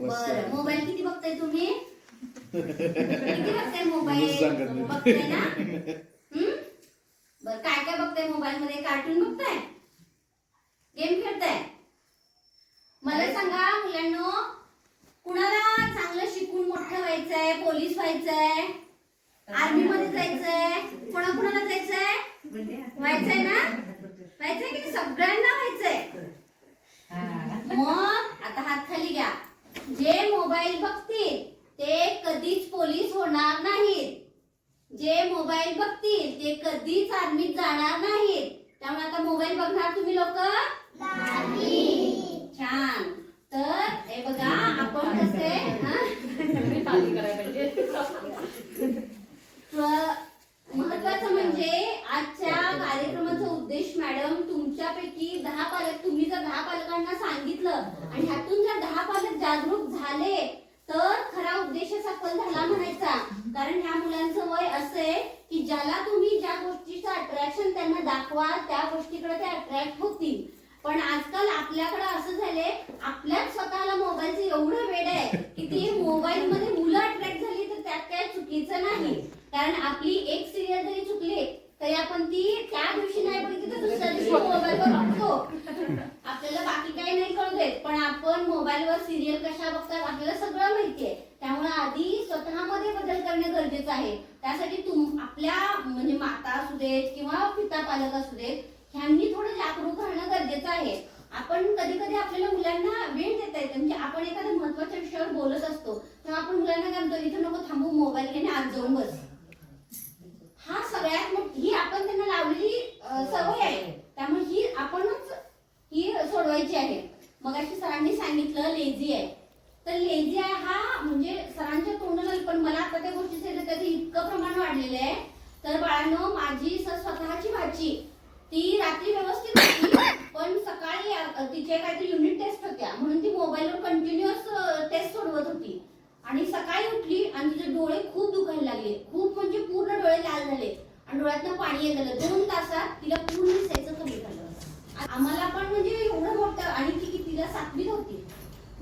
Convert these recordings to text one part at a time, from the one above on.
बरं. मोबाईल किती बघताय तुम्ही? किती बघताय मोबाईल. बघताय ना? हम्म? बरं काय काय बघताय मोबाईल मध्ये कार्टून बघताय? गेम खेळताय? मला सांगा मुलांनो कुणाला चांगलं शिकून मोठं व्हायचंय पोलीस व्हायचंय आर्मी मध्ये जायचंय कोणा कुणाला जायचंय व्हायचंय ना? व्हायचंय की? सगळ्यांना मग आता हात खाली घ्या. जे मोबाईल बघतील ते कधीच पोलीस होणार नाहीत. जे मोबाईल बघतील ते कधीच आर्मीत जाणार नाहीत. त्यामुळे आता मोबाईल बघणार तुम्ही लोक? छान. तर हे बघा आपण कसे हा? महत्वाचं म्हणजे आजच्या कार्यक्रमाचा उद्देश मॅडम तुमच्यापैकी दहा पालक तुम्ही जर दहा पालकांना सांगितलं आणि ह्यातून जर दहा पालक जागरूक झाले तर खरा उद्देश सफल झाला म्हणायचा. कारण ह्या मुलांचं वय असे की ज्याला तुम्ही ज्या गोष्टीचं अट्रॅक्शन त्यांना दाखवा त्या गोष्टीकडे ते अट्रॅक्ट होतील. पण आजकाल आपल्याकडे असं झालंय आपल्याच स्वतःला मोबाईलचं एवढं वेड आहे की ती मोबाईल मध्ये मुलं अट्रॅक्ट झाली तर त्यात काय चुकीचं नाही. कारण आपली एक सिरियल जरी चुकली तरी आपण ती त्या दिवशी नाही बघितली तर दुसऱ्या दिवशी मोबाईलवर बघतो. आपल्याला बाकी काही नाही कळू देत पण आपण मोबाईलवर सिरियल कशा बघतात आपल्याला सगळं माहितीये. त्यामुळे आधी स्वतःमध्ये बदल करणे गरजेचं आहे. त्यासाठी तुम आपल्या म्हणजे माता असू देत किंवा पिता पालक असू देत ह्यांनी थोडं जागरूक राहणं गरजेचं आहे. आपण कधी कधी आपल्याला मुलांना वेळ देता येते म्हणजे आपण एखाद्या महत्त्वाच्या विषयावर बोलत असतो तेव्हा आपण मुलांना काय म्हणतो इथं नको थांबू मोबाईल घेणे आज जाऊन बस हा सगळ्यात मोठी ही आपण त्यांना लावलेली अं, सवय आहे त्यामुळे ही आपणच ही सोडवायची आहे मग अशी सरांनी सांगितलं लेझी आहे तर लेझी आहे हा म्हणजे सरांच्या तोंडाला पण मला आता त्या गोष्टीचं त्याचं इतकं प्रमाण वाढलेलं आहे तर बाळांनो माझी स्वतःची भाची. ती रात्री व्यवस्थित होती पण सकाळी तिचे काहीतरी युनिट टेस्ट होत्या. म्हणून ती मोबाईलवर कंटिन्युअस टेस्ट सोडवत होती. आणि सकाळी उठली आणि तिचे डोळे खूप दुखायला लागले. खूप म्हणजे पूर्ण डोळे लाल झाले. आणि डोळ्यातनं पाणी येत दोन तासात तिला पूर्ण दिसायचं कमी झालं आम्हाला पण म्हणजे एवढं मोठं आणि ती तिला सातवीत होती.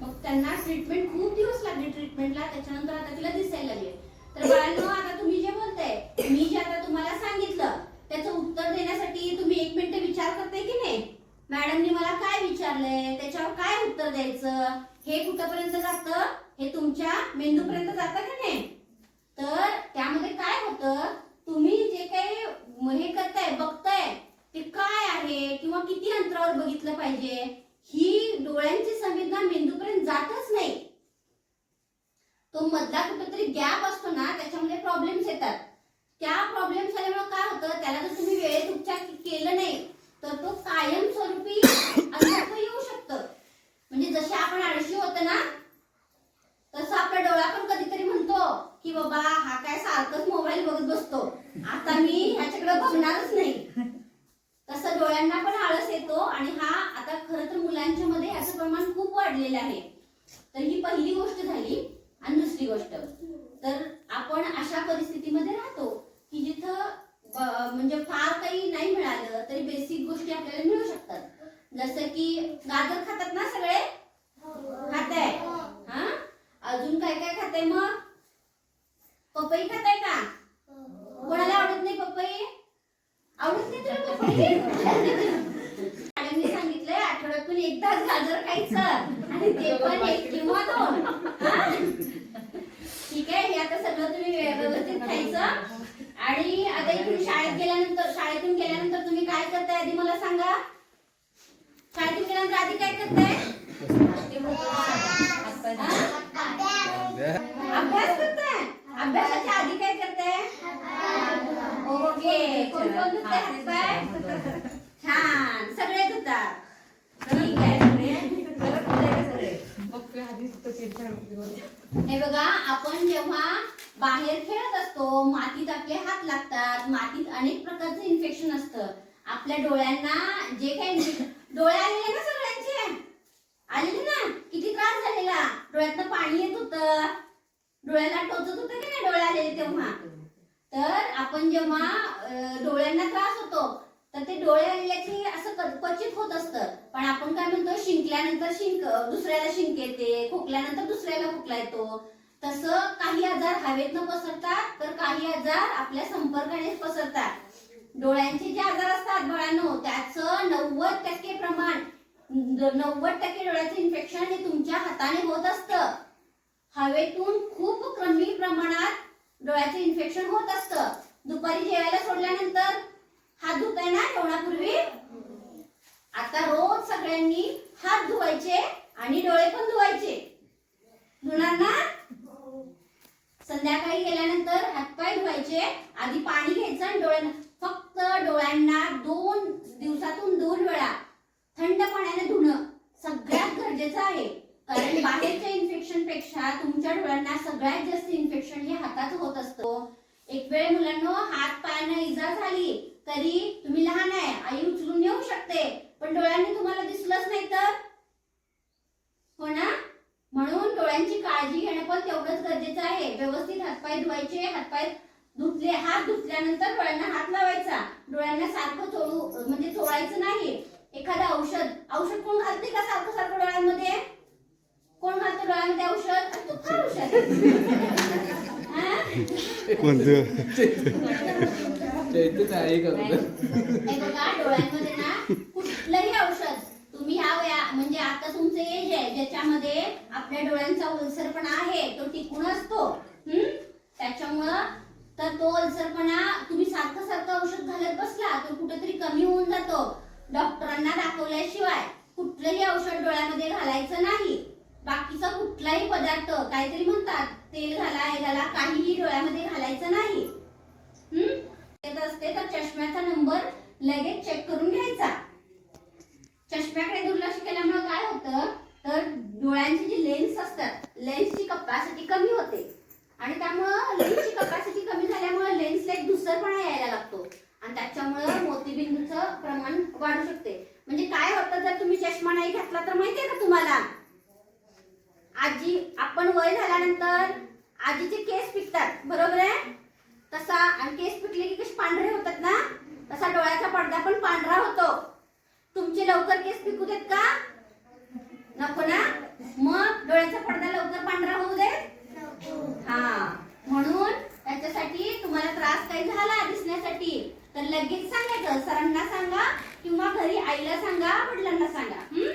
मग त्यांना ट्रीटमेंट खूप दिवस लागले ट्रीटमेंटला त्याच्यानंतर आता तिला दिसायला लागले. तर बाळांनो आता तुम्ही जे बोलताय मी जे आता तुम्हाला सांगितलं त्याचं उत्तर देण्यासाठी तुम्ही एक मिनिट विचार करताय की नाही? मॅडमनी मला काय विचारलंय? त्याच्यावर काय उत्तर द्यायचं? हे कुठपर्यंत जातं? हे तुमच्या मेंदूपर्यंत जातं की नाही? तर त्यामध्ये काय होतं? तुम्ही जे काही हे करताय बघताय ते काय आहे? किंवा किती अंतरावर बघितलं पाहिजे? ही डोळ्यांची संवेदना मेंदूपर्यंत जातच नाही. तो मधला कुठेतरी गॅप असतो ना त्याच्यामध्ये प्रॉब्लेम्स येतात. त्या प्रॉब्लेम्स आल्यामुळे काय होतं त्याला जर तुम्ही वेळेत उपचार केलं नाही तर तो कायमस्वरूपी अंधत्व येऊ शकतं म्हणजे जसे आपण आळशी होतो ना तसं आपला डोळा पण कधीतरी म्हणतो की बाबा हा काय सारखंच मोबाईल बघत बसतो आता मी ह्याच्याकडे बघणारच नाही तसं डोळ्यांना पण आळस येतो आणि हा आता खरं तर मुलांच्या मध्ये ह्याचं प्रमाण खूप वाढलेलं आहे तर ही पहिली गोष्ट झाली आणि दुसरी गोष्ट तर आपण अशा परिस्थितीमध्ये राहतो की जिथं ब- म्हणजे फार काही नाही मिळालं तरी बेसिक गोष्टी आपल्याला मिळू शकतात. जसं की गाजर खातात ना सगळे खाताय हा अजून काय काय खाताय मग पपई खाताय का कोणाला आवडत नाही पपई आवडत नाही तुला पपई मॅडमनी सांगितलंय आठवड्यातून एकदाच गाजर खायचं आणि ते पण एक किंवा दोन हा? ठीक आहे हे आता सगळं तुम्ही व्य- व्यवस्थित खायचं आणि आता इथून शाळेत गेल्यानंतर शाळेतून गेल्यानंतर तुम्ही काय करताय आधी मला सांगा आधी काय करताय? अभ्यास करताय? अभ्यासाच्या आधी काय करताय? ओके कोण कोण हातपाय. छान सगळे धुतात ठीक आहे हे बघा आपण जेव्हा बाहेर खेळत असतो मातीत आपले हात लागतात. मातीत अनेक प्रकारचं इन्फेक्शन असतं. आपल्या डोळ्यांना जे काही डोळे आलेले ना सगळ्यांचे? आलेले ना? किती त्रास झालेला? डोळ्यातनं पाणी येत होतं. डोळ्याला टोचत होतं की नाही डोळे आलेले तेव्हा? तर आपण जेव्हा डोळ्यांना त्रास होतो तर ते डोळे आलेल्याचे असं क- क्वचित होत असतं. पण आपण काय म्हणतो शिंकल्यानंतर शिंक दुसऱ्याला शिंक येते खोकल्यानंतर दुसऱ्याला खोकला येतो. तसं काही आजार हवेतनं पसरतात तर काही आजार आपल्या संपर्काने पसरतात. डोळ्यांचे जे आजार असतात बाळांनो त्याचं नव्वद टक्के प्रमाण नव्वद टक्के डोळ्याचं इन्फेक्शन हे तुमच्या हाताने होत असतं. हवेतून खूप कमी प्रमाणात डोळ्याचं इन्फेक्शन होत असतं. दुपारी जेवायला सोडल्यानंतर हात धुताय ना जेवणापूर्वी? आता रोज सगळ्यांनी हात धुवायचे आणि डोळे पण धुवायचे. धुणार ना? संध्याकाळी गेल्यानंतर हातपाय धुवायचे आधी पाणी घ्यायचं आणि डोळ्यांना फक्त डोळ्यांना दोन दिवसातून दोन वेळा थंड पाण्याने धुणं सगळ्यात गरजेचं आहे. कारण बाहेरच्या इन्फेक्शनपेक्षा तुमच्या डोळ्यांना सगळ्यात जास्त इन्फेक्शन हे हातात होत असतो. एक वेळ मुलांना हात पायानं इजा झाली तरी तुम्ही लहान आहे आई उचलून येऊ शकते पण डोळ्यांनी तुम्हाला दिसलंच नाही तर? हो ना? म्हणून डोळ्यांची काळजी घेणं पण तेवढंच गरजेचं आहे. व्यवस्थित हातपाय धुवायचे हातपाय धुतले हात धुतल्यानंतर डोळ्यांना हात लावायचा. डोळ्यांना सारखं चोळू म्हणजे चोळायचं नाही. एखादं औषध. औषध कोण घालते का सारखं सारखं डोळ्यांमध्ये? कोण घालतं डोळ्यांमध्ये औषध? तू खा औषध? कोणतं? डोळ्यांमध्ये ना कुठलंही औषध तुम्ही ह्या वया म्हणजे आता तुमचं एज आहे ज्याच्यामध्ये आपल्या डोळ्यांचा ओलसरपणा आहे तो टिकून असतो हम्म? त्याच्यामुळं तर तो ओलसरपणा तुम्ही सारखं सारखं औषध घालत बसला तर कुठेतरी कमी होऊन जातो. डॉक्टरांना दाखवल्याशिवाय कुठलंही औषध डोळ्यामध्ये घालायचं नाही. बाकीचा कुठलाही पदार्थ काहीतरी म्हणतात तेल घाला हे घाला काहीही डोळ्यामध्ये घालायचं नाही. हम्म? येत असते तर चष्म्याचा नंबर लगेच चेक करून घ्यायचा चष्म्याकडे दुर्लक्ष केल्यामुळे काय होतं तर डोळ्यांची जी लेन्स असतात लेन्सची कपॅसिटी कमी होते आणि त्यामुळं लेन्सची कपॅसिटी कमी झाल्यामुळे लेन्सला एक दुसरपणा यायला लागतो आणि त्याच्यामुळं मोतीबिंदूचं प्रमाण वाढू शकते म्हणजे काय होतं जर तुम्ही चष्मा नाही घातला तर माहितीये का तुम्हाला आजी आपण वय झाल्यानंतर आजीचे केस पिकतात बरोबर आहे तसा आणि केस पिकले की कसे पांढरे होतात ना तसा डोळ्याचा पडदा पण पांढरा होतो तुमचे लवकर केस पिकू देत का नको ना मग डोळ्याचा पडदा लवकर पांढरा होऊ दे हा म्हणून त्याच्यासाठी तुम्हाला त्रास काही झाला दिसण्यासाठी तर लगेच सांगायचं सरांना सांगा किंवा घरी आईला सांगा वडिलांना सांगा हम्म?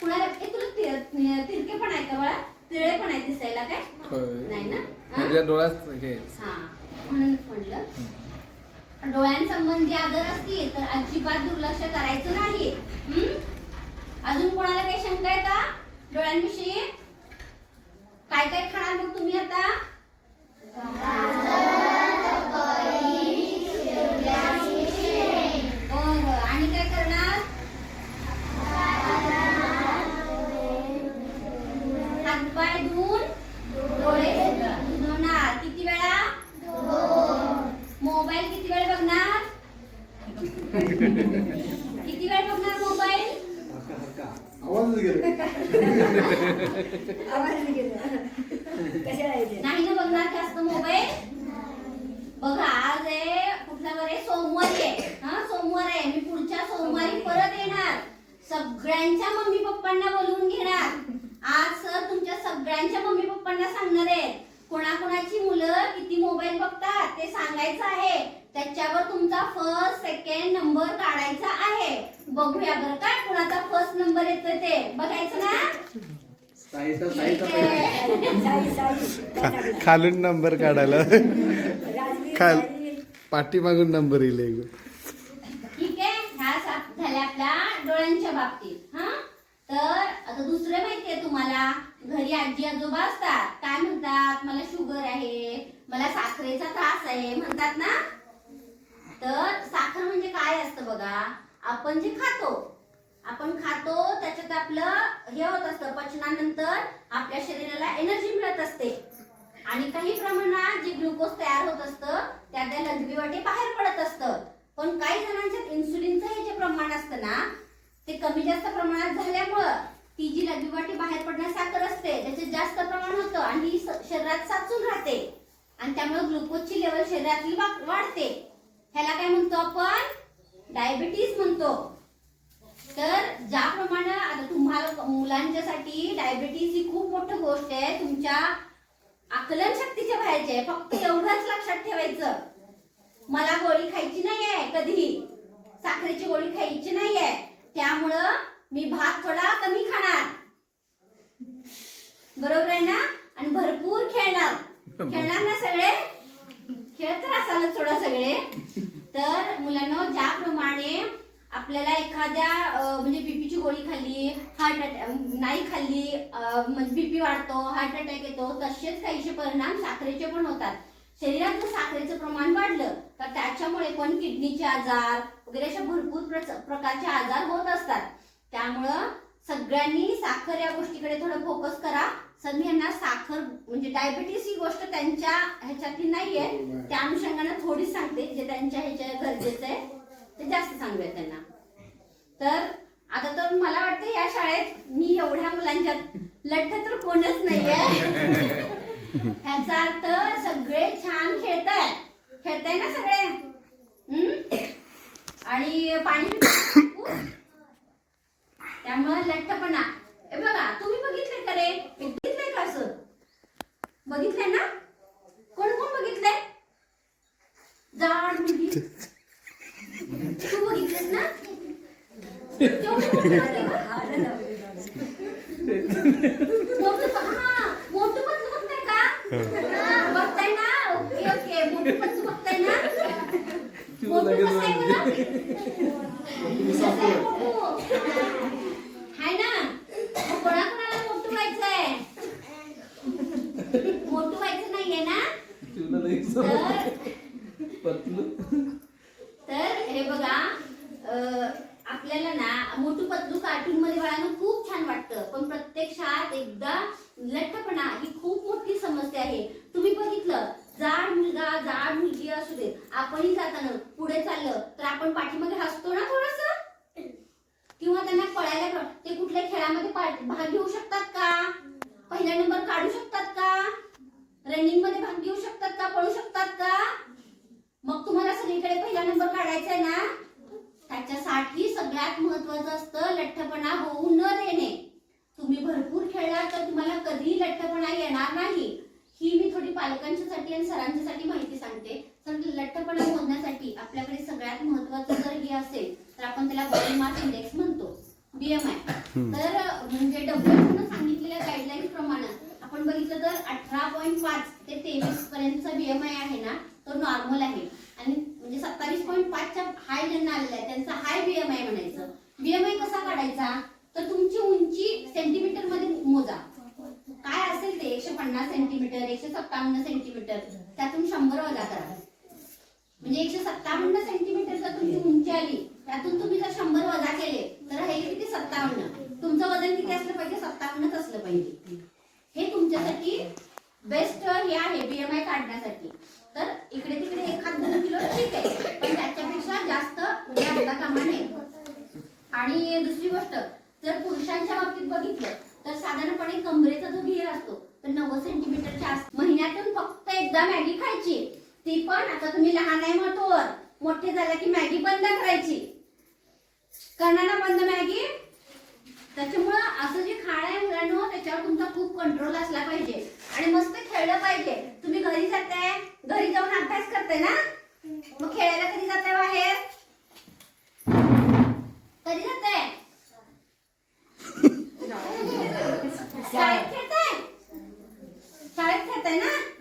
कुणाला ए तुला तिर- तिरके पण आहे का बाळा तिळे पण आहे दिसायला काय होय. नाही ना हा? माझ्या डोळ्यात हे हा म्हणून म्हणलं डोळ्यांसंबंधी आजार असतील तर अजिबात दुर्लक्ष करायचं नाही हम्म? अजून कोणाला काही शंका आहे का? डोळ्यांविषयी? काय काय खाणार मग तुम्ही आता बरं आणि काय करणार हातपाय धुवून डोळे धुणार किती वेळा मोबाईल किती वेळ बघणार किती वेळ बघणार मोबाईल नाही ना बघणार जास्त मोबाईल बघा आज आहे कुठला बरे सोमवारी आहे हा सोमवार आहे मी पुढच्या सोमवारी परत येणार सगळ्यांच्या मम्मी पप्पांना बोलवून घेणार आज सर तुमच्या सगळ्यांच्या मम्मी पप्पांना सांगणार आहे कोणाकोणाची मुलं किती मोबाईल बघतात ते सांगायचं आहे. त्याच्यावर तुमचा फर्स्ट सेकंड नंबर काढायचा आहे. बघूया बरं काय कुणाचा फर्स्ट नंबर येतोय ते. बघायचं ना. खालून नंबर काढायला. खाल पाठीमागून नंबर येईल. ठीक आहे. ह्या सात झाल्या आपल्या डोळ्यांच्या बाबतीत हा? तर आता दुसरं माहितीये तुम्हाला. घरी आजी आजोबा असतात. काय म्हणतात? मला शुगर आहे. मला साखरेचा त्रास आहे. म्हणतात ना? तर साखर म्हणजे काय असतं बघा? आपण जे खातो आपण खातो त्याच्यात आपलं हे होत असतं. पचनानंतर आपल्या शरीराला एनर्जी मिळत असते. आणि काही प्रमाणात जे ग्लुकोज तयार होत असतं त्या त्या लघवीवाटे बाहेर पडत असतं. पण काही जणांच्यात इन्सुलिनचं हे जे प्रमाण असतं ना ते कमी जास्त प्रमाणात झाल्यामुळं ती जी लघवीवाटी बाहेर पडण्यास साखर असते त्याचे जास्त प्रमाण होतं आणि ही शरीरात साचून राहते. आणि त्यामुळे ग्लुकोजची लेवल शरीरातली वाढते. ह्याला काय म्हणतो आपण? डायबिटीज म्हणतो. तर ज्याप्रमाणे आता तुम्हाला मुलांच्यासाठी डायबिटीज ही खूप मोठी गोष्ट आहे. तुमच्या आकलन शक्तीच्या बाहेरची आहे. फक्त एवढंच लक्षात ठेवायचं. मला गोळी खायची नाही आहे कधी साखरेची गोळी खायची नाही आहे त्यामुळं मी भात थोडा कमी खाणार. बरोबर आहे ना? आणि भरपूर खेळणार. खेळणार ना सगळे? खेळत तर असालच थोडा सगळे. तर मुलांना ज्याप्रमाणे आपल्याला एखाद्या म्हणजे बीपीची गोळी खाल्ली हार्ट अटॅक नाही खाल्ली म्हणजे बीपी वाढतो हार्ट अटॅक येतो तसेच काहीसे परिणाम साखरेचे पण होतात. शरीरात जर साखरेचं प्रमाण वाढलं तर त्याच्यामुळे पण किडनीचे आजार वगैरे अशा भरपूर प्रकारचे आजार होत असतात. त्यामुळं सगळ्यांनी साखर या गोष्टीकडे थोडं फोकस करा. सर मी यांना साखर म्हणजे डायबिटीस ही गोष्ट त्यांच्या ह्याच्यातली नाहीये. त्या अनुषंगाने थोडी सांगते जे त्यांच्या ह्याच्या गरजेचं आहे ते जास्त सांगूया त्यांना. तर आता तर मला वाटतं या शाळेत मी एवढ्या मुलांच्या लठ्ठ तर कोणच नाहीये. ह्याचा अर्थ सगळे छान खेळताय खेळताय ना सगळे? आणि पाणी पिताय? त्यामुळे लठ्ठपणा हे बघा तुम्ही बघितले का रे बघितलंय का असं बघितलंय ना कोण कोण बघितलंय जाड मुलगी तू बघितलंस ना तेवढं मोठं होते का? मोठं प- हा, मोठं पतलू बघताय का हा, बघताय ना? Okay okay. मोठं पतलू बघताय ना? मोठं कसं आहे बरं? कसं आहे मोठं? हाय ना? मग कोणाकोणाला मोठं व्हायचंय? मोठं व्हायचं नाहीये ना? तर पतलू तर हे बघा अं, आपल्याला ना मोठू पतलू कार्टून मध्ये बाळांना खूप छान वाटतं पण एकदा लठ्ठपणा ही खूप मोठी समस्या आहे. तुम्ही बघितलं जाड मुलगा जाड मुलगी असू दे आपणही जाताना पुढे चाललं तर आपण पाठीमागे हसतो ना थोडस? किंवा त्यांना पळायला ते कुठल्या खेळामध्ये भाग घेऊ शकतात का? पहिला नंबर काढू शकतात का? रनिंगमध्ये भाग घेऊ शकतात का? पळू शकतात का? मग तुम्हाला सगळीकडे पहिला नंबर काढायचा आहे ना? त्याच्यासाठी सगळ्यात महत्वाचं असतं लठ्ठपणा होऊ न दे तुम्ही भरपूर खेळला तर तुम्हाला कधी लठ्ठपणा येणार नाही. ही मी थोडी पालकांच्यासाठी आणि सरांच्यासाठी माहिती सांगते. तर लठ्ठपणा मोजण्यासाठी आपल्याकडे सगळ्यात महत्वाचं जर हे असेल तर आपण त्याला बॉडी मास इंडेक्स म्हणतो बीएमआय तर म्हणजे डब्ल्यूएचओनं सांगितलेल्या गाईडलाईन प्रमाणे आपण बघितलं तर अठरा पॉईंट पाच ते तेवीस पर्यंतचा बीएमआय आहे ना तो नॉर्मल आहे. आणि म्हणजे सत्तावीस पॉईंट पाचच्या हाय ज्यांना आलेला आहे त्यांचा हाय बीएमआय म्हणायचं. बीएमआय कसा काढायचा तर तुमची उंची सेंटीमीटरमध्ये मोजा काय असेल ते एकशे पन्नास सेंटीमीटर एकशे सत्तावन्न सेंटीमीटर त्यातून शंभर वजा करा. म्हणजे एकशे सत्तावन्न सेंटीमीटर जर तुमची उंची आली त्यातून तुम्ही जर शंभर वजा केले तर हे किती? सत्तावन्न. तुमचं वजन किती असलं पाहिजे? सत्तावन्नच असलं पाहिजे. हे तुमच्यासाठी बेस्ट हे आहे बीएमआय काढण्यासाठी. तर इकडे तिकडे एखाद दोन किलो ठीक आहे. पण त्याच्यापेक्षा जास्त जाता कामा नये आणि दुसरी गोष्ट जर पुरुषांच्या बाबतीत बघितलं तर साधारणपणे कमरेचा जो घेर असतो तर नव्वद सेंटीमीटरच्या महिन्यातून फक्त एकदा मॅगी खायची. ती पण आता तुम्ही लहान आहे म्हटोवर मोठे झाला की मॅगी बंद करायची. करणार ना बंद मॅगी? त्याच्यामुळं असं जे खाणं आहे मुलांना त्याच्यावर तुमचा खूप कंट्रोल असला पाहिजे. आणि मस्त खेळलं पाहिजे. तुम्ही घरी जाताय? घरी जाऊन अभ्यास करताय ना? मग खेळायला कधी जाताय बाहेर? कधी जाताय? তাই না